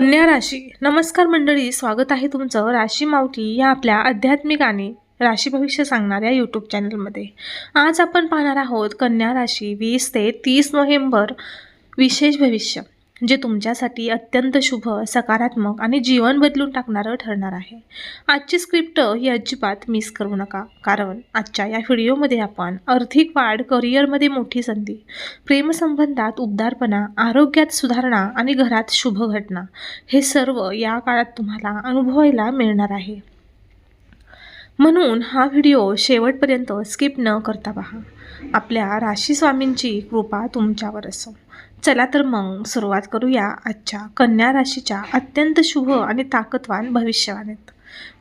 कन्या राशी. नमस्कार मंडळी स्वागत आहे तुमचं राशी मावठी या आपल्या आध्यात्मिक आणि राशी भविष्य सांगणाऱ्या यूट्यूब चॅनलमध्ये. आज आपण पाहणार आहोत कन्या राशी वीस ते तीस नोव्हेंबर विशेष भविष्य. जे तुमच्यासाठी अत्यंत शुभ सकारात्मक आणि जीवन बदलून टाकणारं ठरणार आहे. आजची स्क्रिप्ट ही अजिबात मिस करू नका कारण आजच्या या व्हिडिओमध्ये आपण आर्थिक वाढ करिअरमध्ये मोठी संधी प्रेमसंबंधात उबदारपणा आरोग्यात सुधारणा आणि घरात शुभ घटना हे सर्व या काळात तुम्हाला अनुभवायला मिळणार आहे. म्हणून हा व्हिडिओ शेवटपर्यंत स्किप न करता पहा. आपल्या राशी स्वामींची कृपा तुमच्यावर असो. चला तर मग सुरुवात करूया आजच्या कन्या राशीच्या अत्यंत शुभ आणि ताकदवान भविष्यवाणीत.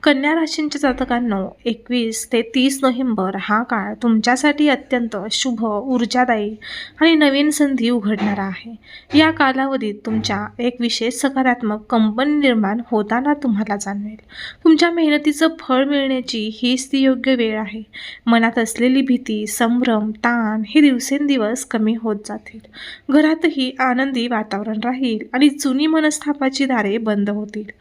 कन्या राशींच्या जातकांनो एकवीस ते तीस नोव्हेंबर हा काळ तुमच्यासाठी अत्यंत शुभ ऊर्जादायी आणि नवीन संधी उघडणारा आहे. या कालावधीत तुमच्या एक विशेष सकारात्मक कंपनी निर्माण होताना तुम्हाला जाणवेल. तुमच्या मेहनतीचं फळ मिळण्याची हीच ती योग्य वेळ आहे. मनात असलेली भीती संभ्रम ताण हे दिवसेंदिवस कमी होत जातील. घरातही आनंदी वातावरण राहील आणि जुनी मनस्थापाची दारे बंद होतील.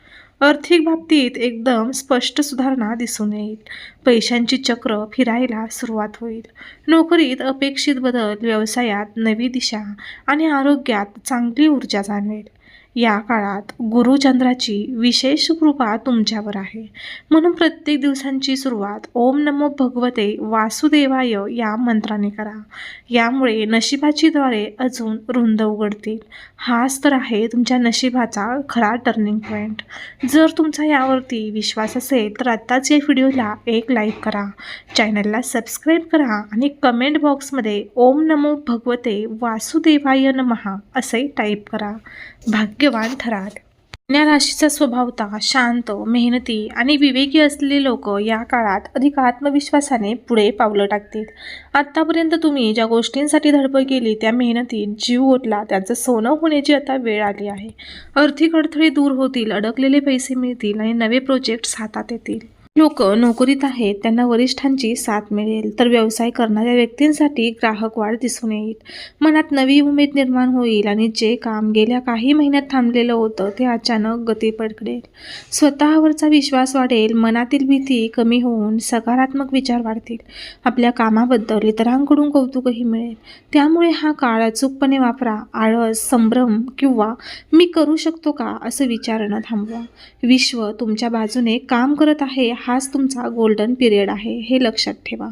आर्थिक बाबतीत एकदम स्पष्ट सुधारणा दिसून येईल. पैशांची चक्र फिरायला सुरुवात होईल. नोकरीत अपेक्षित बदल व्यवसायात नवी दिशा आणि आरोग्यात चांगली ऊर्जा जाणवेल. या काळात गुरुचंद्राची विशेष कृपा तुमच्यावर आहे. म्हणून प्रत्येक दिवसांची सुरुवात ओम नमो भगवते वासुदेवाय या मंत्राने करा. यामुळे नशिबाची द्वारे अजून रुंद उघडतील. हाच तर आहे तुमच्या नशिबाचा खरा टर्निंग पॉईंट जर तुमचा यावरती विश्वास असेल तर आत्ताच या व्हिडिओला एक लाईक करा. चॅनलला सबस्क्राईब करा आणि कमेंट बॉक्समध्ये ओम नमो भगवते वासुदेवाय नमहा असे टाईप करा. भाग्यवान ठराल. कन्या राशीचा स्वभावता शांत मेहनती आणि विवेकी असलेले लोक या काळात अधिक आत्मविश्वासाने पुढे पावलं टाकतील. आत्तापर्यंत तुम्ही ज्या गोष्टींसाठी धडपड केली त्या मेहनतीत जीव ओतला त्याचं सोनं होण्याची आता वेळ आली आहे. आर्थिक अडथळे दूर होतील अडकलेले पैसे मिळतील आणि नवे प्रोजेक्ट्स हातात येतील. लोक नोकरीत आहेत त्यांना वरिष्ठांची साथ मिळेल. तर व्यवसाय करणाऱ्या व्यक्तींसाठी ग्राहक वाढ दिसून येईल. मनात नवी उमेद निर्माण होईल आणि जे काम गेल्या काही महिन्यात थांबलेलं होतं ते अचानक गती पडकडेल स्वतःवरचा विश्वास वाढेल मनातील भीती कमी होऊन सकारात्मक विचार वाढतील. आपल्या कामाबद्दल इतरांकडून कौतुकही मिळेल. त्यामुळे हा काळ अचूकपणे वापरा आळस संभ्रम किंवा मी करू शकतो का? असं विचारणं थांबवा. विश्व तुमच्या बाजूने काम करत आहे हाच तुमचा गोल्डन पिरियड आहे हे लक्षात ठेवा.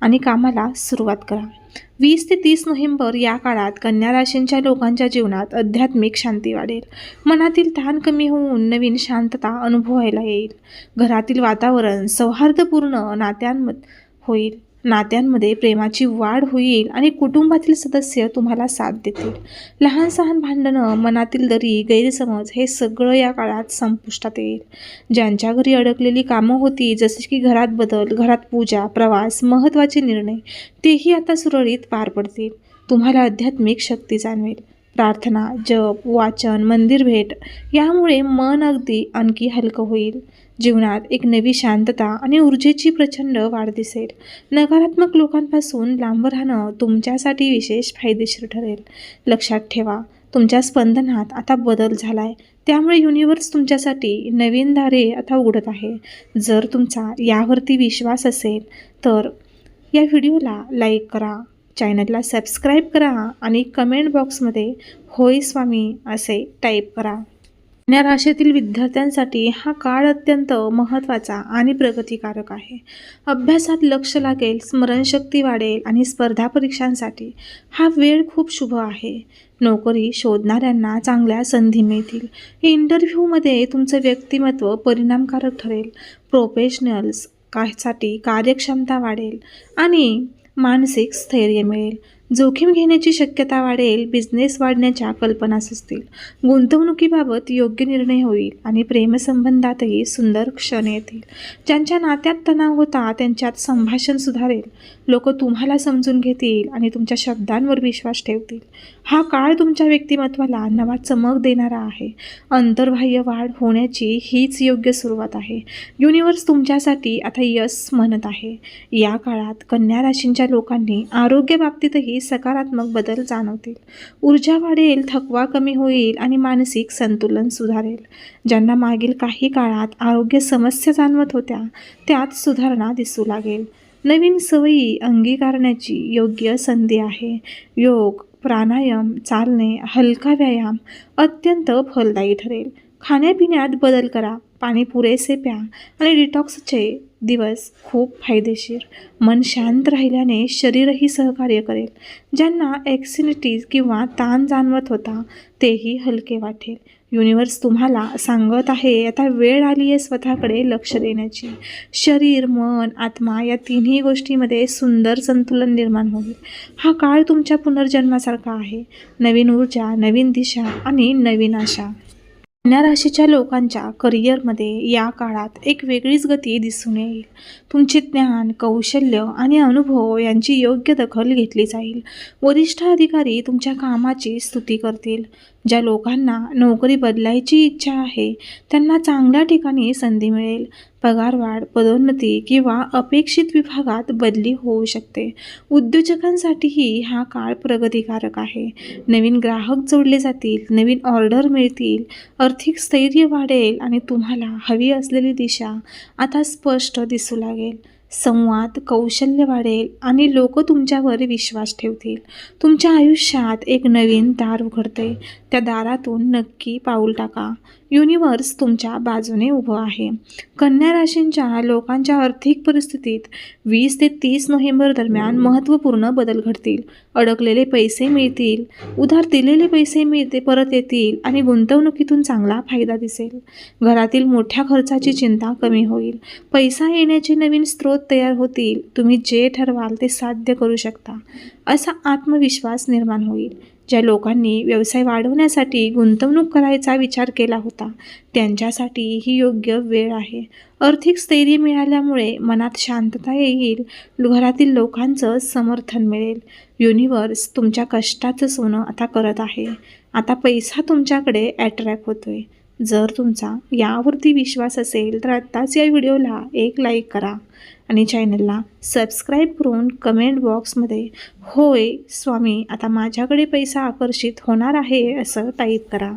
आणि कामाला सुरुवात करा. वीस ते तीस नोव्हेंबर या काळात कन्या राशींच्या लोकांच्या जीवनात आध्यात्मिक शांती वाढेल. मनातील ताण कमी होऊन नवीन शांतता अनुभवायला येईल. घरातील वातावरण सौहार्दपूर्ण नात्यांमध्ये होईल. नात्यांमध्ये प्रेमाची वाढ होईल आणि कुटुंबातील सदस्य तुम्हाला साथ देतील. लहान सहान भांडणं मनातील दरी गैरसमज हे सगळं या काळात संपुष्टात येईल. ज्यांच्या घरी अडकलेली कामं होती जसे की घरात बदल घरात पूजा प्रवास महत्त्वाचे निर्णय तेही आता सुरळीत पार पडतील. तुम्हाला आध्यात्मिक शक्ती जाणवेल. प्रार्थना जप वाचन मंदिर भेट यामुळे मन अगदी आणखी हलकं होईल. जीवनात एक नवी शांतता आणि ऊर्जेची प्रचंड वाढ दिसेल. नकारात्मक लोकांपासून लांब राहणं तुमच्यासाठी विशेष फायदेशीर ठरेल. लक्षात ठेवा तुमच्या स्पंदनात आता बदल झाला आहे त्यामुळे युनिवर्स तुमच्यासाठी नवीन दारे आता उघडत आहे. जर तुमचा यावरती विश्वास असेल तर या व्हिडिओला लाईक करा चॅनलला सबस्क्राईब करा आणि कमेंट बॉक्समध्ये होय स्वामी असे टाईप करा. कन्या राशीतील विद्यार्थ्यांसाठी हा काळ अत्यंत महत्त्वाचा आणि प्रगतिकारक आहे. अभ्यासात लक्ष लागेल स्मरणशक्ती वाढेल आणि स्पर्धा परीक्षांसाठी हा वेळ खूप शुभ आहे. नोकरी शोधणाऱ्यांना चांगल्या संधी मिळतील. इंटरव्ह्यूमध्ये तुमचं व्यक्तिमत्व परिणामकारक ठरेल. प्रोफेशनल्ससाठी कार्यक्षमता वाढेल आणि मानसिक स्थैर्य मिळेल. जोखीम घेण्याची शक्यता वाढेल बिझनेस वाढण्याच्या कल्पना सुचतील. गुंतवणुकीबाबत योग्य निर्णय होईल आणि प्रेमसंबंधातही सुंदर क्षण येतील. ज्यांच्या नात्यात तणाव होता त्यांच्यात संभाषण सुधारेल. लोक तुम्हाला समजून घेतील आणि तुमच्या शब्दांवर विश्वास ठेवतील. हा काळ तुमच्या व्यक्तिमत्वाला नवा चमक देणारा आहे. अंतर्बाह्य वाढ होण्याची हीच योग्य सुरुवात आहे. युनिवर्स तुमच्यासाठी आता यस म्हणत आहे. या काळात कन्या राशींच्या लोकांनी आरोग्यबाबतीतही सकारात्मक बदल जाणवतील. ऊर्जा वाढेल थकवा कमी होईल आणि मानसिक संतुलन सुधारेल. ज्यांना मागील काही काळात आरोग्य समस्या जाणवत होत्या त्यात सुधारणा दिसू लागेल. नवीन सवयी अंगीकारण्याची योग्य संधी आहे. योग प्राणायाम चालणे हलका व्यायाम अत्यंत फलदायी ठरेल. खाण्यापिण्यात बदल करा. पाणी पुरेसे प्या आणि डिटॉक्सचे दिवस खूप फायदेशीर. मन शांत राहिल्याने शरीरही सहकार्य करेल. ज्यांना ॲक्सिनिटीज किंवा ताण जाणवत होता तेही हलके वाटेल. युनिवर्स तुम्हाला सांगत आहे. आता वेळ आली आहे स्वतःकडे लक्ष देण्याची. शरीर मन आत्मा या तिन्ही गोष्टीमध्ये सुंदर संतुलन निर्माण होईल. हा काळ तुमच्या पुनर्जन्मासारखा आहे. नवीन ऊर्जा नवीन दिशा आणि नवीन आशा. कन्या राशीच्या लोकांच्या करिअरमध्ये या काळात एक वेगळीच गती दिसून येईल. तुमचे ज्ञान कौशल्य आणि अनुभव यांची योग्य दखल घेतली जाईल. वरिष्ठ अधिकारी तुमच्या कामाची स्तुती करतील. ज्या लोकांना नोकरी बदलायची इच्छा आहे त्यांना चांगल्या ठिकाणी संधी मिळेल. पगारवाढ पदोन्नती किंवा अपेक्षित विभागात बदली होऊ शकते. उद्योजकांसाठीही हा काळ प्रगतिकारक आहे. नवीन ग्राहक जोडले जातील नवीन ऑर्डर मिळतील आर्थिक स्थैर्य वाढेल आणि तुम्हाला हवी असलेली दिशा आता स्पष्ट दिसू लागेल. संवाद कौशल्य वाढेल आणि लोक तुमच्यावर विश्वास ठेवतील. तुमच्या आयुष्यात एक नवीन दार उघडते. त्या दारातून नक्की पाऊल टाका. युनिवर्स तुमच्या बाजूने उभं आहे. कन्या राशींच्या लोकांच्या आर्थिक परिस्थितीत वीस ते तीस नोव्हेंबर दरम्यान महत्त्वपूर्ण बदल घडतील. अडकलेले पैसे मिळतील. उधार दिलेले पैसे मिळते परत येतील आणि गुंतवणुकीतून चांगला फायदा दिसेल. घरातील मोठ्या खर्चाची चिंता कमी होईल. पैसा येण्याचे नवीन स्रोत तयार होतील. तुम्ही जे ठरवाल ते साध्य करू शकता. असा आत्मविश्वास निर्माण होईल. ज्या लोकांनी व्यवसाय वाढवण्यासाठी गुंतवणूक करायचा विचार केला होता त्यांच्यासाठी ही योग्य वेळ आहे. आर्थिक स्थैर्य मिळाल्यामुळे मनात शांतता येईल घरातील लोकांचं समर्थन मिळेल. युनिवर्स तुमच्या कष्टाचं सोनं आता करत आहे. आता पैसा तुमच्याकडे ॲट्रॅक्ट होतोय. जर तुमचा यावरती विश्वास असेल तर आत्ताच या व्हिडिओला एक लाईक करा. आणि चॅनलला सबस्क्राईब करून कमेंट बॉक्समध्ये होय स्वामी आता माझ्याकडे पैसा आकर्षित होणार आहे असं टाईप करा.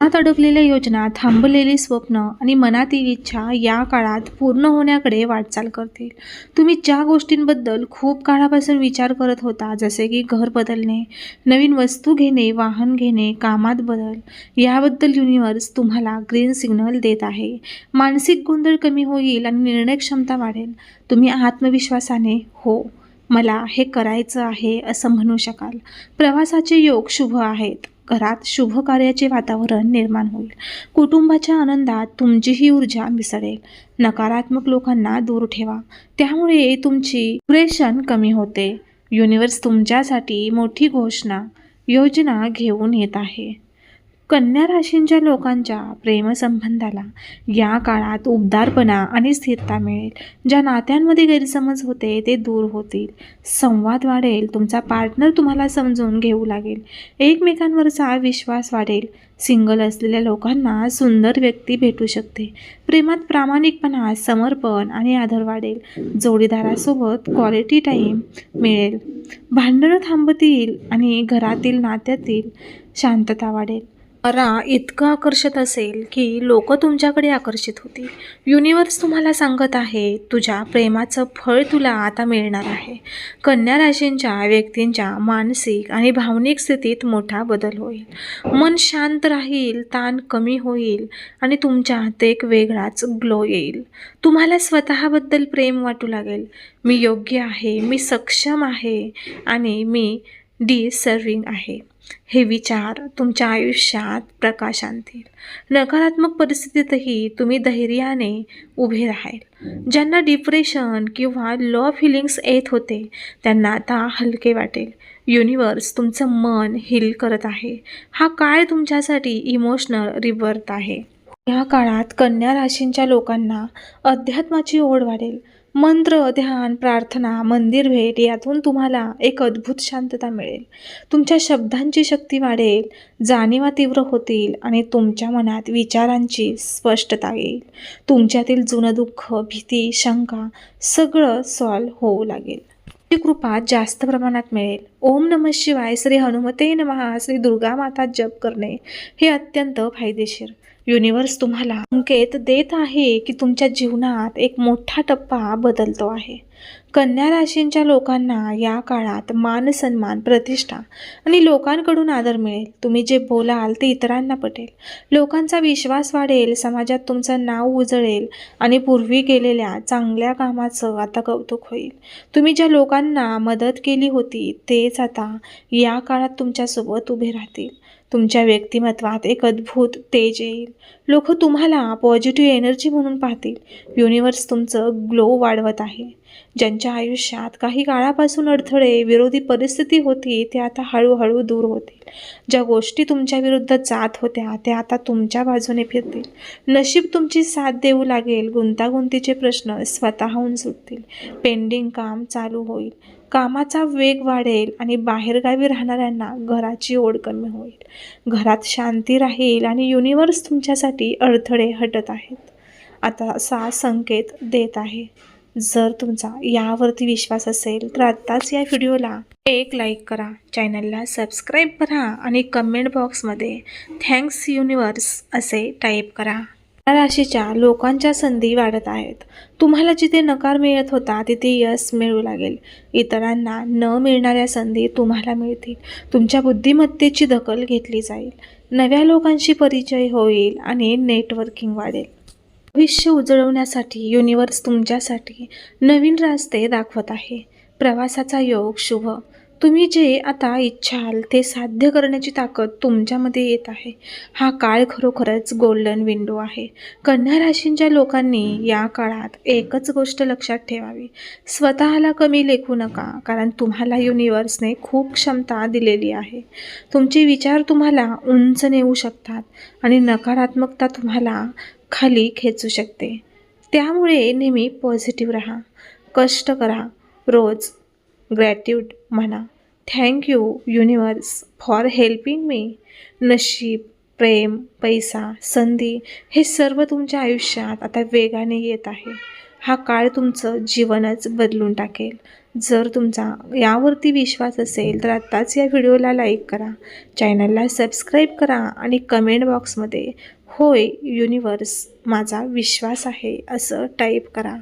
मनात अडकलेल्या योजना थांबलेली स्वप्न आणि मनातील इच्छा या काळात पूर्ण होण्याकडे वाटचाल करतील. तुम्ही ज्या गोष्टींबद्दल खूप काळापासून विचार करत होता जसे की घर बदलणे नवीन वस्तू घेणे वाहन घेणे कामात बदल याबद्दल युनिवर्स तुम्हाला ग्रीन सिग्नल देत आहे. मानसिक गोंधळ कमी होईल आणि निर्णय क्षमता वाढेल. तुम्ही आत्मविश्वासाने हो मला हे करायचं आहे असं म्हणू शकाल. प्रवासाचे योग शुभ आहेत. घरात शुभ कार्याचे वातावरण निर्माण होईल. कुटुंबाच्या आनंदात तुमचीही ऊर्जा मिसळेल. नकारात्मक लोकांना दूर ठेवा. त्यामुळे तुमची प्रेशन कमी होते. युनिवर्स तुमच्यासाठी मोठी घोषणा योजना घेऊन येत आहे. कन्या राशींच्या लोकांच्या प्रेमसंबंधाला या काळात उबदारपणा आणि स्थिरता मिळेल. ज्या नात्यांमध्ये गैरसमज होते ते दूर होतील. संवाद वाढेल. तुमचा पार्टनर तुम्हाला समजून घेऊ लागेल. एकमेकांवरचा विश्वास वाढेल. सिंगल असलेल्या लोकांना सुंदर व्यक्ती भेटू शकते. प्रेमात प्रामाणिकपणा समर्पण आणि आदर वाढेल. जोडीदारासोबत क्वालिटी टाईम मिळेल. भांडणं थांबतील आणि घरातील नात्यातील शांतता वाढेल. रा इतकं आकर्षक असेल की लोक तुमच्याकडे आकर्षित होतील. युनिवर्स तुम्हाला सांगत आहे तुझ्या प्रेमाचं फळ तुला आता मिळणार आहे. कन्या राशींच्या व्यक्तींच्या मानसिक आणि भावनिक स्थितीत मोठा बदल होईल. मन शांत राहील ताण कमी होईल आणि तुमच्या हात एक वेगळाच ग्लो येईल. तुम्हाला स्वतःबद्दल प्रेम वाटू लागेल. मी योग्य आहे मी सक्षम आहे आणि मी डिसर्विंग आहे. हे विचार तुमच्या आयुष्यात प्रकाश आणतील. नकारात्मक परिस्थितीतही तुम्ही धैर्याने उभे राहाल. ज्यांना डिप्रेशन किंवा लो फिलिंग्स येत होते त्यांना आता हलके वाटेल. युनिवर्स तुमचं मन हिल करत आहे. हा काळ तुमच्यासाठी इमोशनल रिबर्थ आहे. या काळात कन्या राशींच्या लोकांना अध्यात्माची ओढ वाढेल. मंत्र ध्यान प्रार्थना मंदिर भेट यातून तुम्हाला एक अद्भुत शांतता मिळेल. तुमच्या शब्दांची शक्ती वाढेल जाणीवा तीव्र होतील आणि तुमच्या मनात विचारांची स्पष्टता येईल. तुमच्यातील जुनं दुःख भीती शंका सगळं सॉल्व होऊ लागेल. ती कृपा जास्त प्रमाणात मिळेल. ओम नम शिवाय श्री हनुमते नमहा श्री दुर्गा माता जप करणे हे अत्यंत फायदेशीर. युनिवर्स तुम्हाला संकेत देत आहे की तुमच्या जीवनात एक मोठा टप्पा बदलतो आहे. कन्या राशींच्या लोकांना या काळात मान सन्मान प्रतिष्ठा आणि लोकांकडून आदर मिळेल. तुम्ही जे बोलाल ते इतरांना पटेल. लोकांचा विश्वास वाढेल समाजात तुमचं नाव उजळेल आणि पूर्वी केलेल्या चांगल्या कामाचं आता कौतुक होईल. तुम्ही ज्या लोकांना मदत केली होती ते तेच आता या काळात तुमच्यासोबत उभे राहतील. तुमच्या व्यक्तिमत्वात एक अद्भुत तेज येईल. लोक तुम्हाला पॉझिटिव्ह एनर्जी म्हणून पाहतील. युनिवर्स तुमचं ग्लो वाढवत आहे. ज्यांच्या आयुष्यात काही काळापासून अडथळे विरोधी परिस्थिती होती ते आता हळूहळू दूर होतील. ज्या गोष्टी तुमच्या विरुद्ध जात होत्या त्या आता तुमच्या बाजूने फिरतील. नशीब तुमची साथ देऊ लागेल गुंतागुंतीचे प्रश्न स्वतःहून सुटतील. पेंडिंग काम चालू होईल. कामाचा वेग वाढेल आणि बाहेरगावी राहणाऱ्यांना घराची ओढ कमी होईल. घरात शांती राहील आणि युनिवर्स तुमच्यासाठी अडथळे हटत आहेत. आता असा संकेत देत आहे. जर तुमचा यावरती विश्वास असेल तर आत्ताच या व्हिडिओला एक लाईक करा. चॅनलला सबस्क्राईब करा आणि कमेंट बॉक्समध्ये थँक्स युनिवर्स असे टाईप करा. या राशीच्या लोकांच्या संधी वाढत आहेत. तुम्हाला जिथे नकार मिळत होता तिथे यश मिळू लागेल. इतरांना न मिळणाऱ्या संधी तुम्हाला मिळतील. तुमच्या बुद्धिमत्तेची दखल घेतली जाईल. नव्या लोकांशी परिचय होईल आणि नेटवर्किंग वाढेल. भविष्य उजळवण्यासाठी युनिवर्स तुमच्यासाठी नवीन रस्ते दाखवत आहे. प्रवासाचा योग शुभ. तुम्ही जे आता इच्छाल ते साध्य करण्याची ताकद तुमच्यामध्ये येत आहे. हा काळ खरोखरच गोल्डन विंडो आहे. कन्या राशींच्या लोकांनी या काळात एकच गोष्ट लक्षात ठेवावी. स्वतःला कमी लेखू नका कारण तुम्हाला युनिवर्सने खूप क्षमता दिलेली आहे. तुमचे विचार तुम्हाला उंच नेऊ शकतात आणि नकारात्मकता तुम्हाला खाली खेचू शकते. त्यामुळे नेहमी पॉझिटिव्ह राहा. कष्ट करा. रोज ग्रॅट्यूड म्हणा. Thank you universe for helping me नशीब प्रेम पैसा संधी हे सर्व तुमच्या आयुष्यात आता वेगाने येत आहे. हा काळ तुमचं जीवनच बदलून टाकेल. जर तुमचा यावरती विश्वास असेल तर आत्ताच या व्हिडिओला लाईक करा. चॅनलला सबस्क्राईब करा आणि कमेंट बॉक्समध्ये होय युनिवर्स माझा विश्वास आहे असं टाईप करा.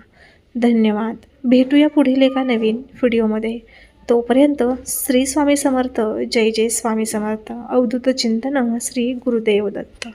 धन्यवाद. भेटूया पुढील एका नवीन व्हिडिओमध्ये तोपर्यंत श्री स्वामी समर्थ जय जय स्वामी समर्थ. अवधूत चिंतन श्री गुरुदेव दत्त.